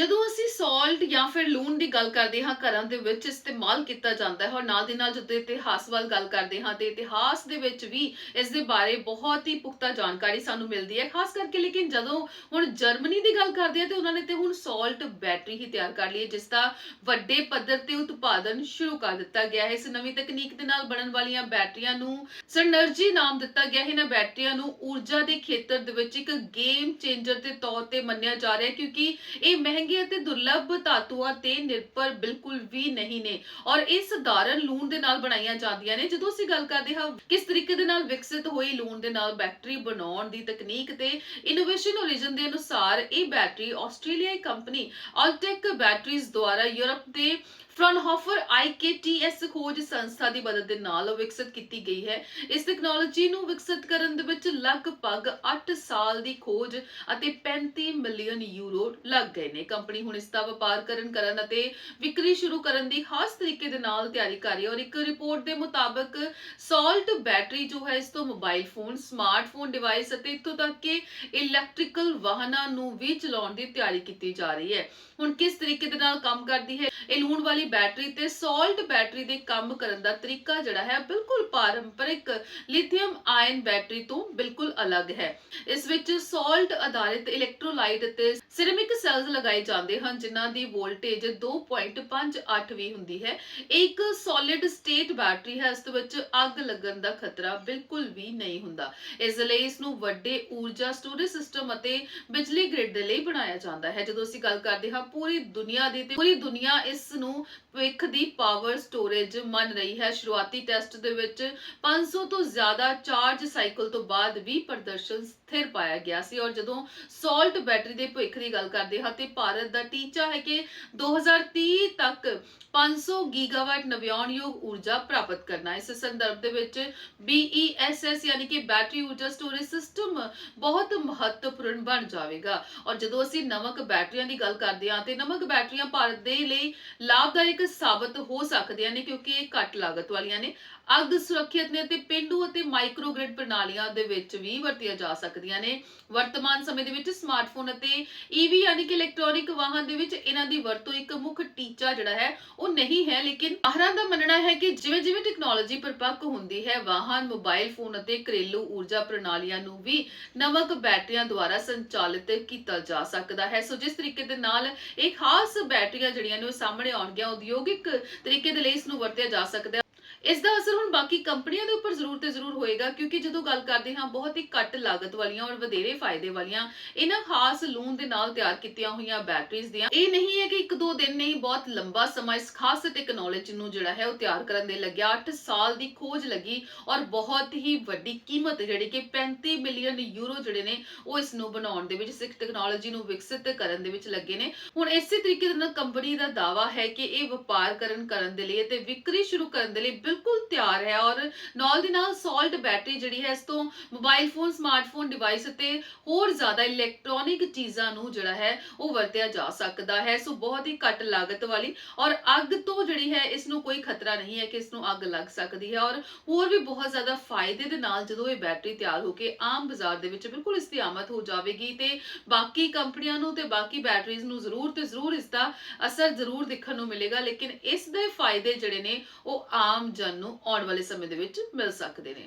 ਜਦੋਂ ਅਸੀਂ ਸਾਲਟ ਜਾਂ ਫਿਰ ਲੂਣ ਦੀ ਗੱਲ ਕਰਦੇ ਹਾਂ, ਘਰਾਂ ਦੇ ਵਿੱਚ ਇਸਤੇਮਾਲ ਕੀਤਾ ਜਾਂਦਾ ਹੈ ਔਰ ਨਾਲ ਦੀ ਨਾਲ ਜਦੋਂ ਇਤਿਹਾਸ ਵੱਲ ਗੱਲ ਕਰਦੇ ਹਾਂ, ਤੇ ਇਤਿਹਾਸ ਦੇ ਵਿੱਚ ਵੀ ਇਸ ਦੇ ਬਾਰੇ ਬਹੁਤ ਹੀ ਪੁਖਤਾ ਜਾਣਕਾਰੀ ਸਾਨੂੰ ਮਿਲਦੀ ਹੈ। ਖਾਸ ਕਰਕੇ ਲੇਕਿਨ ਜਦੋਂ ਹੁਣ ਜਰਮਨੀ ਦੀ ਗੱਲ ਕਰਦੇ ਹਾਂ, ਤੇ ਉਹਨਾਂ ਨੇ ਤੇ ਹੁਣ ਸਾਲਟ ਬੈਟਰੀ ਹੀ ਤਿਆਰ ਕਰ ਲਈ ਹੈ, ਜਿਸ ਦਾ ਵੱਡੇ ਪੱਧਰ ਤੇ ਉਤਪਾਦਨ ਸ਼ੁਰੂ ਕਰ ਦਿੱਤਾ ਗਿਆ ਹੈ। ਇਸ ਨਵੀਂ ਤਕਨੀਕ ਦੇ ਨਾਲ ਬਣਨ ਵਾਲੀਆਂ ਬੈਟਰੀਆਂ ਨੂੰ ਸਨਰਜੀ ਨਾਮ ਦਿੱਤਾ ਗਿਆ ਹੈ। ਇਹਨਾਂ ਬੈਟਰੀਆਂ ਨੂੰ ਊਰਜਾ ਦੇ ਖੇਤਰ ਦੇ ਵਿੱਚ ਇੱਕ ਗੇਮ ਚੇਂਜਰ ਦੇ ਤੌਰ ਤੇ ਮੰਨਿਆ ਜਾ ਰਿਹਾ ਹੈ, ਕਿਉਂਕਿ ਇਹ ਮਹਿੰਗੀ ਅਤੇ ਦੁਰਲੱਭ ਧਾਤੂਆਂ ਤੇ ਨਿਰਭਰ ਬਿਲਕੁਲ ਵੀ ਨਹੀਂ ਨੇ। ਔਰ ਇਹ ਸਧਾਰਨ ਲੂਣ ਦੇ ਨਾਲ ਬਣਾਈਆਂ ਜਾਂਦੀਆਂ ਨੇ। ਜਦੋਂ ਅਸੀਂ ਗੱਲ ਕਰਦੇ ਹਾਂ ਕਿਸ ਤਰੀਕੇ ਦੇ ਨਾਲ ਵਿਕਸਿਤ ਹੋਈ ਲੂਣ ਦੇ ਨਾਲ ਬੈਟਰੀ ਬਣਾਉਣ ਦੀ ਤਕਨੀਕ ਤੇ ਇਨੋਵੇਸ਼ਨ origin ਦੇ ਅਨੁਸਾਰ ਇਹ ਬੈਟਰੀ ਆਸਟ੍ਰੇਲੀਆਈ ਕੰਪਨੀ ਆਲਟੈਕ ਬੈਟਰੀਜ਼ ਦੁਆਰਾ ਯੂਰਪ ਦੇ ਫਰਨਹੋਫਰ IKTS ਖੋਜ ਸੰਸਥਾ ਦੀ ਮਦਦ ਦੇ ਨਾਲ ਵਿਕਸਿਤ ਕੀਤੀ ਗਈ ਹੈ। ਇਸ ਟੈਕਨੋਲੋਜੀ ਨੂੰ ਵਿਕਸਿਤ ਕਰਨ ਦੇ ਵਿੱਚ ਲਗਭਗ 8 ਸਾਲ ਦੀ ਖੋਜ ਅਤੇ 35 ਮਿਲੀਅਨ ਯੂਰੋ ਲੱਗ ਗਏ ਨੇ। ਕੰਪਨੀ ਹੁਣ ਇਸ ਦਾ ਵਪਾਰ ਕਰਨ ਕਰਨ ਅਤੇ ਵਿਕਰੀ ਸ਼ੁਰੂ ਕਰਨ ਦੀ ਖਾਸ ਤਰੀਕੇ ਦੇ ਨਾਲ ਤਿਆਰੀ ਕਰ ਰਹੀ ਹੈ ਔਰ ਇੱਕ ਰਿਪੋਰਟ ਦੇ ਮੁਤਾਬਕ ਸਾਲਟ ਬੈਟਰੀ ਜੋ ਹੈ, ਇਸ ਤੋਂ ਮੋਬਾਈਲ ਫੋਨ ਸਮਾਰਟਫੋਨ ਡਿਵਾਈਸ ਅਤੇ ਇੱਥੋਂ ਤੱਕ ਕਿ ਇਲੈਕਟ੍ਰੀਕਲ ਵਾਹਨਾਂ ਨੂੰ ਵੀ ਚਲਾਉਣ ਦੀ ਤਿਆਰੀ ਕੀਤੀ ਜਾ ਰਹੀ ਹੈ। ਹੁਣ ਕਿਸ ਤਰੀਕੇ ਦੇ ਨਾਲ ਕੰਮ ਕਰਦੀ ਹੈ, ਇਹ ਲੂਣ ਵਾਲੀ ਬੈਟਰੀ ਤੇ ਸੋਲਟ ਬੈਟਰੀ ਦੇ ਕੰਮ ਕਰਨ ਦਾ ਤਰੀਕਾ ਜਿਹੜਾ ਹੈ, ਬਿਲਕੁਲ ਪਾਰੰਪਰਿਕ ਲਿਥੀਅਮ ਆਇਨ ਬੈਟਰੀ ਤੋਂ ਬਿਲਕੁਲ ਅਲੱਗ ਹੈ। ਇਸ ਵਿੱਚ ਸਾਲਟ ਆਧਾਰਿਤ ਇਲੈਕਟ੍ਰੋਲਾਈਟ ਅਤੇ ਸਿਰੈਮਿਕ ਸੈਲਸ ਲਗਾਏ ਜਾਂਦੇ ਹਨ, ਜਿਨ੍ਹਾਂ ਦੀ ਵੋਲਟੇਜ 2.58 ਵੀ ਹੁੰਦੀ ਹੈ। ਇੱਕ ਸੋਲਿਡ ਸਟੇਟ ਬੈਟਰੀ ਹੈ, ਇਸ ਵਿੱਚ ਅੱਗ ਲੱਗਣ ਦਾ ਖਤਰਾ ਬਿਲਕੁਲ ਵੀ ਨਹੀਂ ਹੁੰਦਾ। ਇਸ ਲਈ ਇਸ ਨੂੰ ਵੱਡੇ ਊਰਜਾ ਸਟੋਰੇਜ ਸਿਸਟਮ ਅਤੇ ਬਿਜਲੀ ਗ੍ਰਿਡ ਦੇ ਲਈ ਬਣਾਇਆ ਜਾਂਦਾ ਹੈ। ਜਦੋਂ ਅਸੀਂ ਗੱਲ ਕਰਦੇ ਹਾਂ ਪੂਰੀ ਦੁਨੀਆ ਦੀ ਤੇ ਪੂਰੀ ਦੁਨੀਆ ਇਸ ਨੂੰ ਭਵਿੱਖ ਦੀ ਪਾਵਰ ਸਟੋਰੇਜ ਮੰਨ ਰਹੀ ਹੈ। ਸ਼ੁਰੂਆਤੀ ਟੈਸਟ ਦੇ ਵਿੱਚ 500 ਤੋਂ ਜ਼ਿਆਦਾ ਚਾਰਜ ਸਾਈਕਲ ਤੋਂ ਬਾਅਦ ਵੀ ਪ੍ਰਦਰਸ਼ਨ ਸਥਿਰ ਪਾਇਆ ਗਿਆ ਸੀ ਔਰ ਜਦੋਂ ਸੋਲਟ ਬੈਟਰੀ ਦੇ ਭਵਿੱਖ ਦੀ ਗੱਲ ਕਰਦੇ ਹਾਂ ਤੇ ਭਾਰਤ ਦਾ ਟੀਚਾ ਹੈ ਕਿ 2030 ਤੱਕ 500 ਗੀਗਾਵਾਟ ਨਵਿਆਉਣਯੋਗ ਊਰਜਾ ਪ੍ਰਾਪਤ ਕਰਨਾ ਇਸ ਸੰਦਰਭ ਦੇ ਵਿੱਚ BESS ਯਾਨੀ ਕਿ ਬੈਟਰੀ ਊਰਜਾ ਸਟੋਰੇਜ ਸਿਸਟਮ ਬਹੁਤ ਮਹੱਤਵਪੂਰਨ ਬਣ ਜਾਵੇਗਾ। ਔਰ ਜਦੋਂ ਅਸੀਂ ਨਮਕ ਬੈਟਰੀਆਂ ਦੀ ਗੱਲ ਕਰਦੇ ਹਾਂ ਤੇ ਨਮਕ ਬੈਟਰੀਆਂ ਭਾਰਤ ਦੇ ਲਈ ਲਾਭਦਾਇਕ ਸਾਬਤ ਹੋ ਸਕਦੀਆਂ ਨੇ ਕਿਉਂਕਿ ਇਹ ਘੱਟ ਲਾਗਤ ਵਾਲੀਆਂ ਨੇ। ਅੱਗ ਸੁਰੱਖਿਅਤ ਨੇ ਅਤੇ ਪਿੰਡੂ ਅਤੇ ਮਾਈਕਰੋ ਗ੍ਰਿਡ ਪ੍ਰਣਾਲੀਆਂ ਦੇ ਵਿੱਚ ਵੀ ਵਰਤੀਆਂ ਜਾ ਸਕਦੀਆਂ ਨੇ। ਵਰਤਮਾਨ ਸਮੇਂ ਦੇ ਵਿੱਚ ਸਮਾਰਟਫੋਨ ਅਤੇ ਈਵੀ ਯਾਨੀ ਕਿ ਇਲੈਕਟ੍ਰੋਨਿਕ ਵਾਹਨ ਦੇ ਵਿੱਚ ਇਹਨਾਂ ਦੀ ਵਰਤੋਂ ਇੱਕ ਮੁੱਖ ਟੀਚਾ ਜਿਹੜਾ ਹੈ ਉਹ ਨਹੀਂ ਹੈ, ਲੇਕਿਨ ਮਾਹਰਾਂ ਦਾ ਮੰਨਣਾ ਹੈ ਕਿ ਜਿਵੇਂ ਜਿਵੇਂ ਟੈਕਨੋਲੋਜੀ ਪਰਪੱਕ ਹੁੰਦੀ ਹੈ, ਵਾਹਨ ਮੋਬਾਈਲ ਫੋਨ ਅਤੇ ਘਰੇਲੂ ਊਰਜਾ ਪ੍ਰਣਾਲੀਆਂ ਨੂੰ ਵੀ ਨਵਕ ਬੈਟਰੀਆਂ ਦੁਆਰਾ ਸੰਚਾਲਿਤ ਕੀਤਾ ਜਾ ਸਕਦਾ ਹੈ। ਸੋ ਜਿਸ ਤਰੀਕੇ ਦੇ ਨਾਲ ਇਹ ਖਾਸ ਬੈਟਰੀਆਂ ਜਿਹੜੀਆਂ ਨੇ ਉਹ ਸਾਹਮਣੇ ਆਉਣਗੀਆਂ, ਉਦਯੋਗਿਕ ਤਰੀਕੇ ਦੇ ਲਈ ਇਸ ਨੂੰ ਵਰਤਿਆ ਜਾ ਸਕਦਾ ਹੈ। ਇਸ ਦਾ ਅਸਰ ਹੁਣ ਬਾਕੀ ਕੰਪਨੀਆਂ ਦੇ ਉੱਪਰ ਜ਼ਰੂਰ ਤੇ ਜ਼ਰੂਰ ਹੋਏਗਾ, ਕਿਉਂਕਿ ਜਦੋਂ ਗੱਲ ਕਰਦੇ ਹਾਂ, ਬਹੁਤ ਹੀ ਘੱਟ ਲਾਗਤ ਵਾਲੀਆਂ ਔਰ ਵਧੇਰੇ ਫਾਇਦੇ ਵਾਲੀਆਂ ਇਹਨਾਂ ਖਾਸ ਲੂਣ ਦੇ ਨਾਲ ਤਿਆਰ ਕੀਤੀਆਂ ਹੋਈਆਂ ਬੈਟਰੀਜ਼ ਦੀਆਂ। ਇਹ ਨਹੀਂ ਹੈ ਕਿ ਇੱਕ ਦੋ ਦਿਨ ਨਹੀਂ, ਬਹੁਤ ਲੰਬਾ ਸਮਾਂ ਇਸ ਖਾਸ ਟੈਕਨੋਲੋਜੀ ਨੂੰ ਜਿਹੜਾ ਹੈ ਉਹ ਤਿਆਰ ਕਰਨ ਦੇ ਲੱਗਿਆ। 8 ਸਾਲ ਦੀ ਖੋਜ ਲੱਗੀ ਔਰ ਬਹੁਤ ਹੀ ਵੱਡੀ ਕੀਮਤ ਜਿਹੜੀ ਕਿ 35 ਮਿਲੀਅਨ ਯੂਰੋ ਜਿਹੜੇ ਨੇ, ਉਹ ਇਸ ਨੂੰ ਬਣਾਉਣ ਦੇ ਵਿੱਚ, ਸਿੱਖ ਟੈਕਨੋਲੋਜੀ ਨੂੰ ਵਿਕਸਿਤ ਕਰਨ ਦੇ ਵਿੱਚ ਲੱਗੇ ਨੇ। ਹੁਣ ਇਸੇ ਤਰੀਕੇ ਦੇ ਨਾਲ ਕੰਪਨੀ ਦਾ ਦਾਵਾ ਹੈ ਕਿ ਇਹ ਵਪਾਰ ਕਰਨ ਕਰਨ ਦੇ ਲਈ ਤੇ ਵਿਕਰੀ ਸ਼ੁਰੂ ਕਰਨ ਦੇ ਲਈ ਬਿਲਕੁਲ ਤਿਆਰ ਹੈ ਔਰ ਨਾਲ ਦੀ ਨਾਲ ਸੋਲਟ ਬੈਟਰੀ ਜਿਹੜੀ ਹੈ ਇਸ ਤੋਂ ਮੋਬਾਈਲ ਫੋਨ ਸਮਾਰਟਫੋਨ ਡਿਵਾਈਸ ਅਤੇ ਹੋਰ ਜ਼ਿਆਦਾ ਇਲੈਕਟ੍ਰੋਨਿਕ ਚੀਜ਼ਾਂ ਨੂੰ ਜਿਹੜਾ ਹੈ ਉਹ ਵਰਤਿਆ ਜਾ ਸਕਦਾ ਹੈ। ਸੋ ਬਹੁਤ ਹੀ ਘੱਟ ਲਾਗਤ ਵਾਲੀ ਔਰ ਅੱਗ ਤੋਂ ਜਿਹੜੀ ਹੈ ਇਸ ਨੂੰ ਕੋਈ ਖਤਰਾ ਨਹੀਂ ਹੈ ਕਿ ਇਸ ਨੂੰ ਅੱਗ ਲੱਗ ਸਕਦੀ ਹੈ ਔਰ ਹੋਰ ਵੀ ਬਹੁਤ ਜ਼ਿਆਦਾ ਫਾਇਦੇ ਦੇ ਨਾਲ ਜਦੋਂ ਇਹ ਬੈਟਰੀ ਤਿਆਰ ਹੋ ਕੇ ਆਮ ਬਾਜ਼ਾਰ ਦੇ ਵਿੱਚ ਬਿਲਕੁਲ ਇਸ ਦੀ ਆਮਦ ਹੋ ਜਾਵੇਗੀ ਤੇ ਬਾਕੀ ਕੰਪਨੀਆਂ ਨੂੰ ਤੇ ਬਾਕੀ ਬੈਟਰੀਜ਼ ਨੂੰ ਜ਼ਰੂਰ ਤੇ ਜ਼ਰੂਰ ਇਸ ਦਾ ਅਸਰ ਜ਼ਰੂਰ ਦੇਖਣ ਨੂੰ ਮਿਲੇਗਾ ਲੇਕਿਨ ਇਸ ਦੇ ਫਾਇਦੇ ਜਿਹੜੇ ਨੇ ਉਹ ਆਮ ਜਨ ਨੂੰ ਆਉਣ ਵਾਲੇ ਸਮੇਂ ਦੇ ਵਿੱਚ ਮਿਲ ਸਕਦੇ ਨੇ।